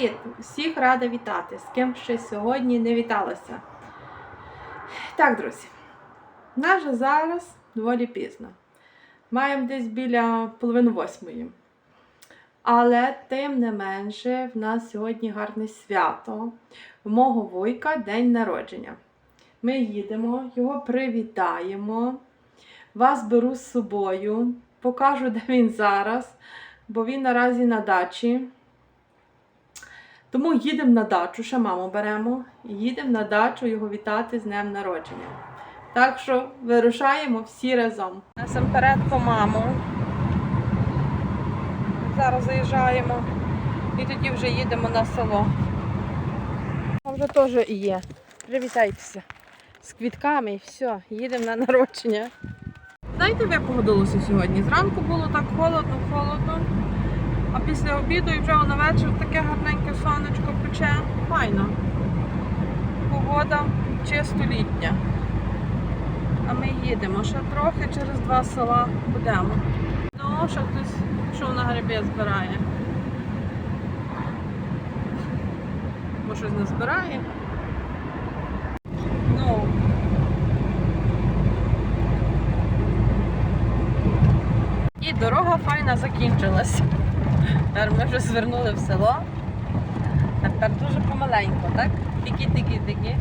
Привіт! Всіх рада вітати, з ким ще сьогодні не віталася. Так, друзі, нас зараз доволі пізно. Маємо десь біля половини восьмої. Але тим не менше, в нас сьогодні гарне свято. У мого вуйка день народження. Ми їдемо, його привітаємо. Вас беру з собою, покажу, де він зараз, бо він наразі на дачі. Тому їдемо на дачу, ще маму беремо, і їдемо на дачу його вітати з днем народження. Так що вирушаємо всі разом. Насамперед по маму. Зараз заїжджаємо і тоді вже їдемо на село. А вже теж є. Привітайтеся з квітками і все, їдемо на народження. Знаєте, ви погодилося сьогодні. Зранку було так холодно, холодно. А після обіду і вже на вечір таке гарненьке сонечко пече. Файно. Погода чисто літня. А ми їдемо. Ще трохи через два села будемо. Ну, що хтось що на гриби збирає. Бо щось не збирає. Ну. І дорога файна закінчилась. Тепер ми вже звернули в село. А тепер дуже помаленько, так? Тики-тики-тики.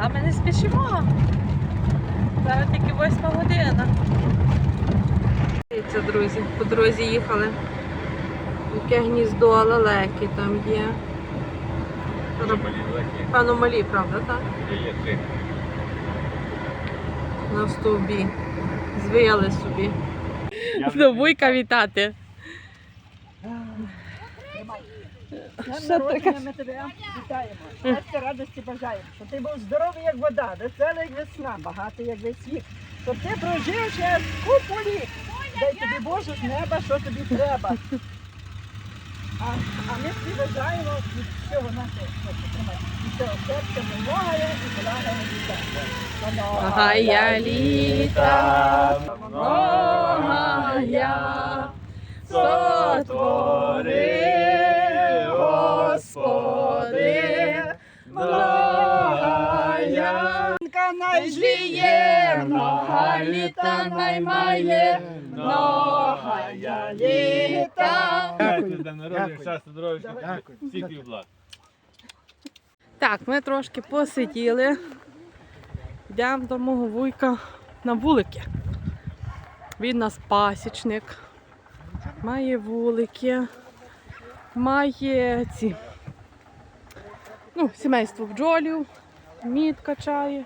А ми не спішимо. Зараз тільки восьма година. Дивіться, друзі, по дорозі їхали. Яке гніздо лелеки там є. Певно малі, правда, так? На стовбі. Звияли собі. До вуйка вітати. Днем Що таке? ми тебе вітаємо. Щастя, радості бажаємо. Щоб ти був здоровий, як вода, веселий, як весна, багатий, як весь світ. Щоб ти прожив ще купу літ. Дай тобі Боже з неба, що тобі треба. А, а ми всі бажаємо від всього нашого від всього серця многое і благое літа. Многая літа, многая сотвори, Найжиє, много літа наймає, многая літа. Дякую, день народження, щастя, здоров'я, Дякую. всіх і благ. Так, ми трошки посиділи. Йдемо до мого вуйка на вулики. Він у нас пасічник, має вулики, має ці. Ну, сімейство бджолів, мід качає.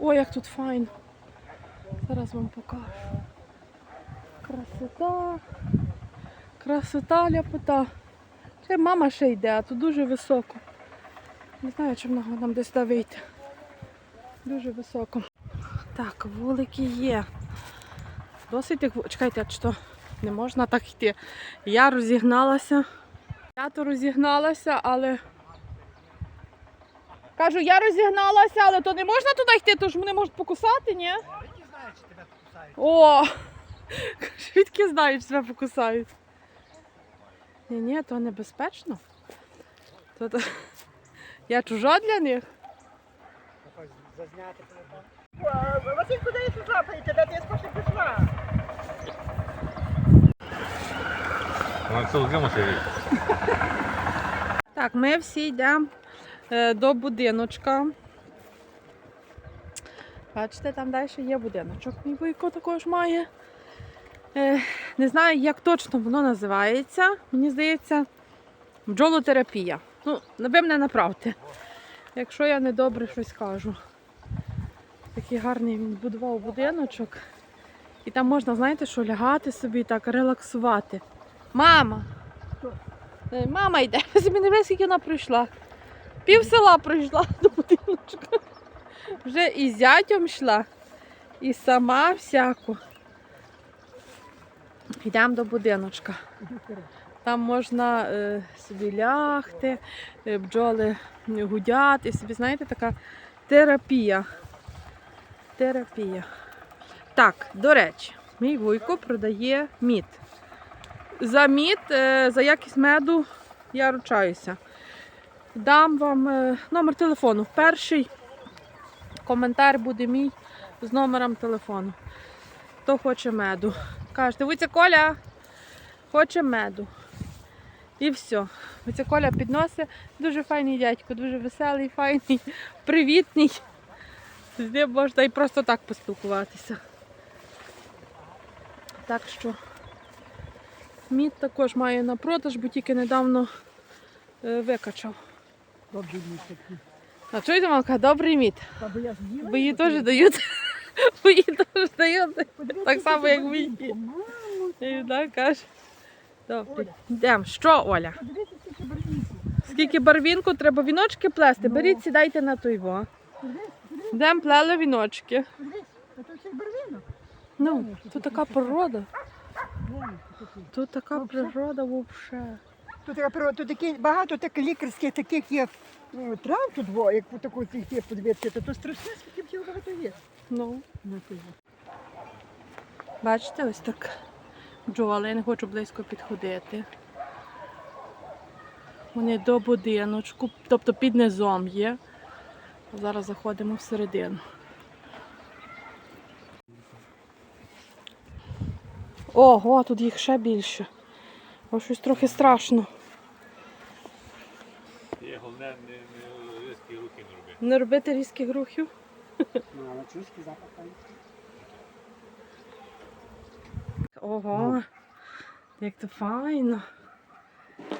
Ой, як тут файно. Зараз вам покажу. Красота. Красота, ляпота. Ще мама ще йде, а тут дуже високо. Не знаю, чи много нам десь де вийти. Дуже високо. Так, вулики є. Досить їх... Чекайте, чи то не можна так йти. Я розігналася. Я то розігналася, але. Кажу, я розігналася, але то не можна туди йти, то ж мене можуть покусати, ні? О! Звідки знають, що тебе покусають? Ні, ні, то небезпечно. То, то... Я чужа для них. Зазняти телефон. Василь, куди ти запаєте? Де ти спочатку пішла? Так, ми всі йдемо до будиночка. Бачите, там далі є будиночок. Мій вуйко також має. Е, не знаю, як точно воно називається. Мені здається, бджолотерапія. Ну, ви мене направте. Якщо я недобре щось кажу. Такий гарний він будував будиночок. І там можна, знаєте, що лягати собі так, релаксувати. Мама! Е, Мама йде, ви, скільки вона прийшла. Пів села прийшла до будиночка. Вже і з йшла, і сама всяку. Йдемо до будиночка. Там можна е, собі лягти, е, бджоли гудять, і собі, знаєте, така терапія. Терапія. Так, до речі, мій вуйко продає мід. За мід, е, за якість меду я ручаюся. Дам вам е, номер телефону. Перший коментар буде мій з номером телефону. Хто хоче меду. Кажете, Виця Коля хоче меду. І все. Виця Коля підносить. Дуже файний дядько, дуже веселий, файний, привітний. З можна і просто так поспілкуватися. Так що мід також має на продаж, бо тільки недавно е, викачав. Добрі місяці. А чуєте, мамка, добрий мід. Та бо я з'їла. Бо її теж дають. Бо її теж дають. Так само, як мені. І так каже. Добре. Йдемо. Що, Оля? Подивіться, скільки барвінку треба віночки плести? Ну. Беріть, сідайте на той во. Йдемо плели віночки. барвінок. Ну, тут така природа. Тут така природа взагалі. Тут, така природа, тут такі, багато таких лікарських таких є ну, трав тут, во, як таку цих є подивитися, то, то страшне, скільки всього багато є. Ну. На тих. Бачите, ось так бджоли, я не хочу близько підходити. Вони до будиночку, тобто під низом є. Зараз заходимо всередину. Ого, тут їх ще більше. Ось щось трохи страшно. Є головне не, не різкі руки не робити. Не робити різких рухів. Ну, але чуський запах там. Ого, як то файно.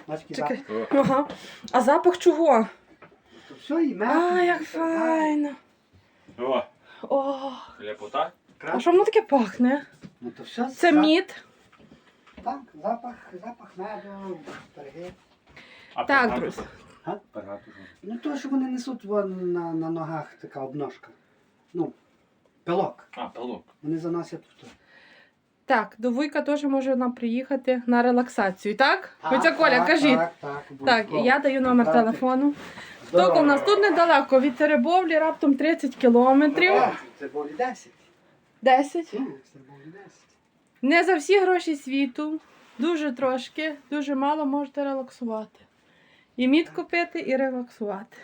Бачки Чекай. запах. Ага. А запах чого? То все, і мед. А, як файно. О, О, ляпота. а що воно таке пахне? Ну, то все. Це мід. Так, запах, запах меду, пироги. А Так, пергату? друзі. А? Пергату що? Ну, то, що вони несуть вон на, на ногах така обножка. Ну, пилок. А, пилок. Вони заносять в то. Так, до Вуйка теж може нам приїхати на релаксацію, так? Хоча Коля, так, кажіть. Так, так, Так, і я даю номер Так. телефону. Тільки у нас тут недалеко від Теребовлі, раптом 30 кілометрів. Це було 10. 10. Ні, це було 10. Не за всі гроші світу. Дуже трошки, дуже мало можете релаксувати. І мід купити, і релаксувати.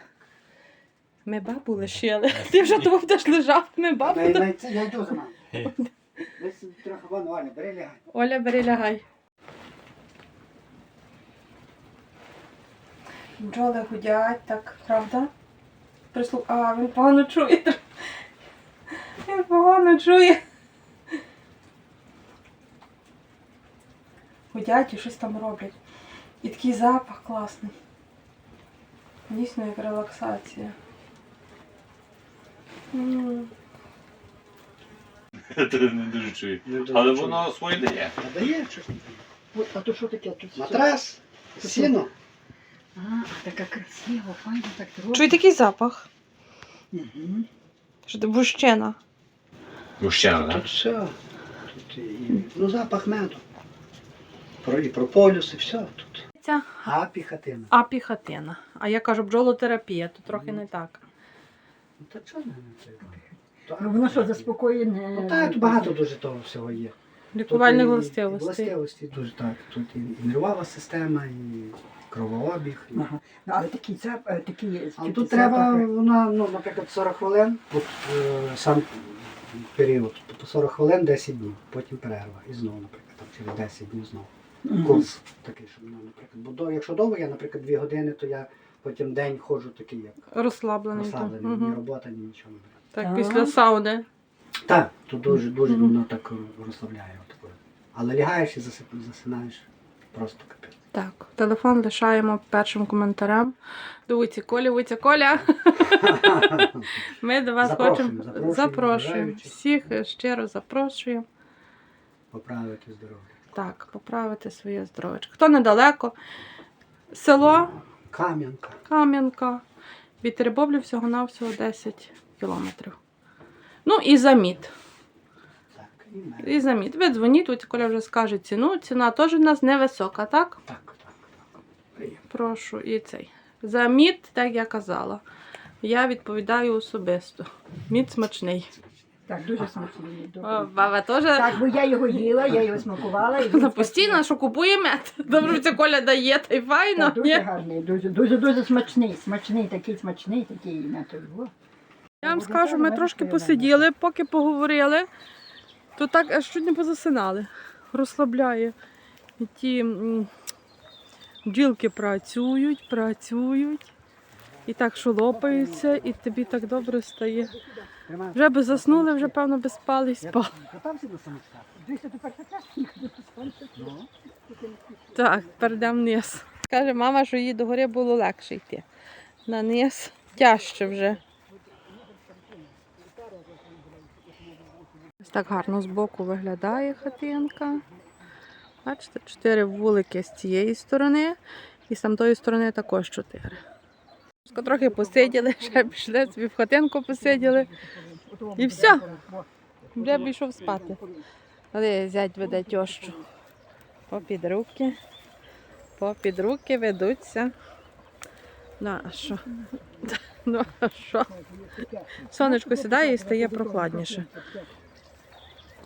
Ми бабу лишили. Ти вже тут будеш лежав, ми бабу. Я йду за. Трохи вон, Оля, бери лягай. Оля, бери лягай. Бджоли гудять, так, правда? Прислу... А, він погано чує. Він погано чує. Гудять і щось там роблять. І такий запах класний. Дійсно, як релаксація. М. Це не дуже чую. Але воно своє дає. А дає щось? А то що таке? Тут Матрас, сіно. А, така красиво, файно так трохи. Чуй такий запах. Угу. Що ти вущена. Гущана, Тут все. Тут і, ну, запах меду. Про, і прополюс, і все тут. Ця Гапі хатина. апіхатина. А я кажу бджолотерапія, то трохи не так. Ну, Та чого не це? Ну, воно що заспокоює не. Ну, та, тут багато дуже того всього є. Лікувальних Тут і- властивостей. і Властивості дуже так. Тут і, нервова система, і кровообіг. І... Ага. Ну, але такий зап, е, такий А тут треба, вона, ну, наприклад, 40 хвилин, от, е, сам період, тобто 40 хвилин 10 днів, потім перерва. І знову, наприклад, там, через 10 днів знову. Курс такий, що ну, наприклад. Бо до, якщо довго, я, наприклад, 2 години, то я потім день ходжу такий, як Розслаблений. розслаблений, Мгм. ні робота, ні нічого не бере. Так, Так. після сауни. Так, то дуже, дуже Мгм. воно так розслабляє. От, але лягаєш і засип- засинаєш просто капець. Так, телефон лишаємо першим коментарем. Виці Колі, Виця Коля. Ми до вас Запрошуємо, хочемо запрошуємо, запрошуємо. бажаючих. Всіх щиро запрошуємо. Поправити здоров'я. Так, поправити своє здоров'ячко. Хто недалеко, село Кам'янка. Кам'янка. Від Теребовлі всього-навсього 10 кілометрів. Ну і заміт. Так, і. І заміт. Ви дзвоніть, от Коля вже скаже ціну. Ціна теж у нас невисока, так? Так, так, так. Прошу, і цей. За мід, так я казала. Я відповідаю особисто. Мід смачний. Так, дуже смачний. О, баба теж Так, бо я його їла, я його смакувала. І він вона постійно, що купує мед. Добре, що це Коля дає, та й файно. Так, дуже ні? гарний, дуже, дуже, дуже смачний, смачний, такий смачний, такий на той. Я вам скажу, ми трошки посиділи, поки поговорили, то так аж чуть не позасинали. Розслабляє. І ті м, бджілки працюють, працюють. І так шолопаються, і тобі так добре стає. Вже би заснули, вже певно би спали і спали. Так, перейдемо вниз. Каже мама, що їй до гори було легше йти. На низ тяжче вже. Ось так гарно збоку виглядає хатинка. Бачите, чотири вулики з цієї сторони, і з тамтої сторони також чотири. Трохи посиділи, ще пішли собі в хатинку посиділи. І все. Вже б йшов спати. Але зять веде тьощу. Попід руки. Попід руки ведуться. Ну, а що? Ну, а що? Сонечко сідає і стає прохладніше.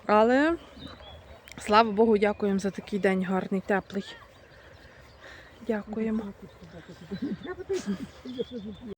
Але слава Богу, дякуємо за такий день гарний, теплий. Дякуємо. Треба десь, я щось не